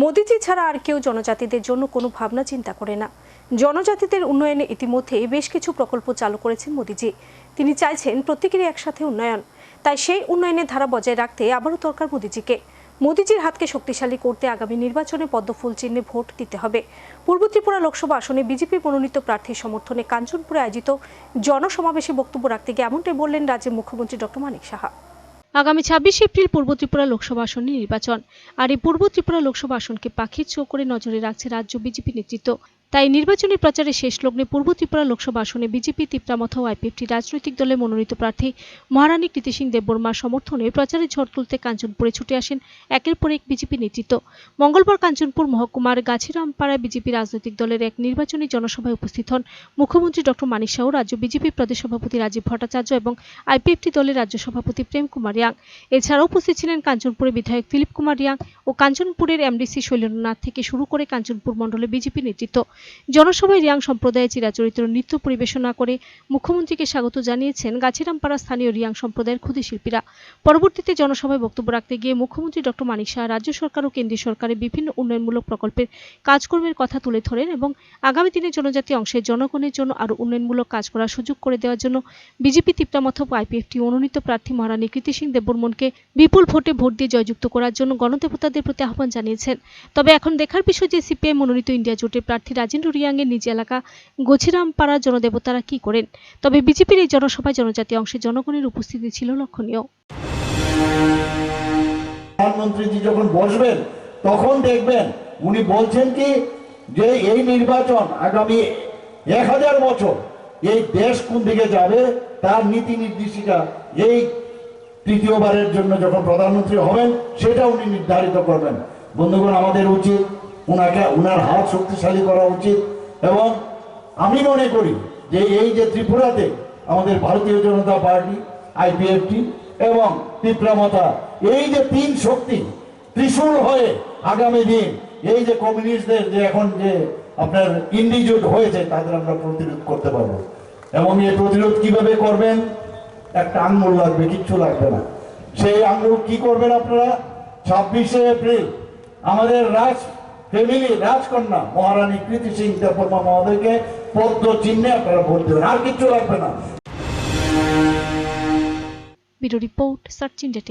মোদিজি ছাড়া আর কেউ জনজাতিদের জন্য কোনো ভাবনা চিন্তা করে না। জনজাতিদের উন্নয়নে ইতিমধ্যে বেশ কিছু প্রকল্প চালু করেছেন মোদিজি। তিনি চাইছেন প্রত্যেকেরই একসাথে উন্নয়ন। তাই সেই উন্নয়নের ধারা বজায় রাখতে আবারও দরকার মোদিজিকে। মোদিজির হাতকে শক্তিশালী করতে আগামী নির্বাচনে পদ্মফুল চিহ্নে ভোট দিতে হবে। পূর্ব ত্রিপুরা লোকসভা আসনে বিজেপি মনোনীত প্রার্থীর সমর্থনে কাঞ্চনপুরে আয়োজিত জনসমাবেশে বক্তব্য রাখতে গিয়ে এমনটাই বললেন রাজ্যের মুখ্যমন্ত্রী ডক্টর মানিক সাহা। আগামী ছাব্বিশে এপ্রিল পূর্ব ত্রিপুরা লোকসভা আসনে নির্বাচন। আর এই পূর্ব ত্রিপুরা লোকসভা আসনকে পাখির চোখ করে নজরে রাখছে রাজ্য বিজেপি নেতৃত্ব। তাই নির্বাচনী প্রচারে শেষ লগ্নে পূর্ব ত্রিপুরা লোকসভা আসনে বিজেপি তিপ্রামথ ও আইপিএফটি রাজনৈতিক দলের মনোনীত প্রার্থী মহারানী কৃতি সিং দেববর্মার সমর্থনে প্রচারে ঝড় তুলতে কাঞ্চনপুরে ছুটে আসেন একের পর এক বিজেপি নেতৃত্ব। মঙ্গলবার কাঞ্চনপুর মহকুমার গাছিরামপাড়ায় বিজেপি রাজনৈতিক দলের এক নির্বাচনী জনসভায় উপস্থিত হন মুখ্যমন্ত্রী ডক্টর মানিক সাহু, রাজ্য বিজেপি প্রদেশ সভাপতি রাজীব ভট্টাচার্য এবং আইপিএফটি দলের রাজ্য সভাপতি প্রেম কুমার ইয়াং। এছাড়াও উপস্থিত ছিলেন কাঞ্চনপুরের বিধায়ক ফিলিপ কুমার ইয়াং ও কাঞ্চনপুরের এমডিসি শৈলেন্দ্রনাথ থেকে শুরু করে কাঞ্চনপুর মণ্ডলে বিজেপি নেতৃত্ব। জনসভায় রিয়াং সম্প্রদায়ের চিরাচরিত নৃত্য পরিবেশনা করে মুখ্যমন্ত্রীকে স্বাগত জানিয়েছেন গাছিরামপাড়া স্থানীয় রিয়াং সম্প্রদায়ের ক্ষুদে শিল্পীরা। পরবর্তীতে জনসভায় বক্তব্য রাখতে গিয়ে মুখ্যমন্ত্রী ডক্টর মানিক শাহ রাজ্য সরকার ও কেন্দ্রীয় সরকারের বিভিন্ন উন্নয়নমূলক প্রকল্পের কাজকর্মের কথা তুলে ধরেন এবং আগামী দিনে জনজাতি অংশের জনগণের জন্য আরও উন্নয়নমূলক কাজ করার সুযোগ করে দেওয়ার জন্য বিজেপি তিপ্রামথ আইপিএফটি মনোনীত প্রার্থী মহারানী কৃতি সিং দেববর্মনকে বিপুল ভোটে ভোট দিয়ে জয়যুক্ত করার জন্য গণদেবতাদের প্রতি আহ্বান জানিয়েছেন। তবে এখন দেখার বিষয় যে সিপিআই মনোনীত ইন্ডিয়া জোটের প্রার্থী রাজেন্দ্র রিয়াংয়ের নিজ এলাকা গছিরামপাড়ার জনদেবতারা কি করেন? তবে বিজেপির এই জনসভায় জনজাতি অংশের জনগণের উপস্থিতি ছিল লক্ষণীয়। প্রধানমন্ত্রীজি যখন বসবেন, তখন দেখবেন উনি বলছেন কি যে এই নির্বাচন আগামী এক হাজার বছর এই দেশ কোন দিকে যাবে, তার নীতি নির্দেশিকা এই তৃতীয়বারের জন্য যখন প্রধানমন্ত্রী হবেন, সেটা উনি নির্ধারিত করবেন। বন্ধুগণ, আমাদের উচিত ওনাকে ওনার হাত শক্তিশালী করা উচিত। এবং আমি মনে করি যে এই যে ত্রিপুরাতে আমাদের ভারতীয় জনতা পার্টি আইপিএফটি এবং তীব্রামতা এই যে তিন শক্তি ত্রিশূল হয়ে আগামী দিন, এই যে কমিউনিস্টদের যে এখন যে আপনার ইন্ডিজোট হয়েছে, তাদের আমরা প্রতিরোধ করতে পারব। এবং এই প্রতিরোধ কীভাবে করবেন? একটা আঙ্গুল লাগবে, কিচ্ছু লাগবে না। সেই আঙ্গুল কি করবেন আপনারা? ছাব্বিশে এপ্রিল আমাদের রাজ ফ্যামিলি, রাজকন্যা, মহারানী কৃতি সিং দেববর্মা মহোদয়কে পদ্ম চিহ্নে আপনারা ভোট দেবেন। আর কিছু লাগবে না। Bureau report, search India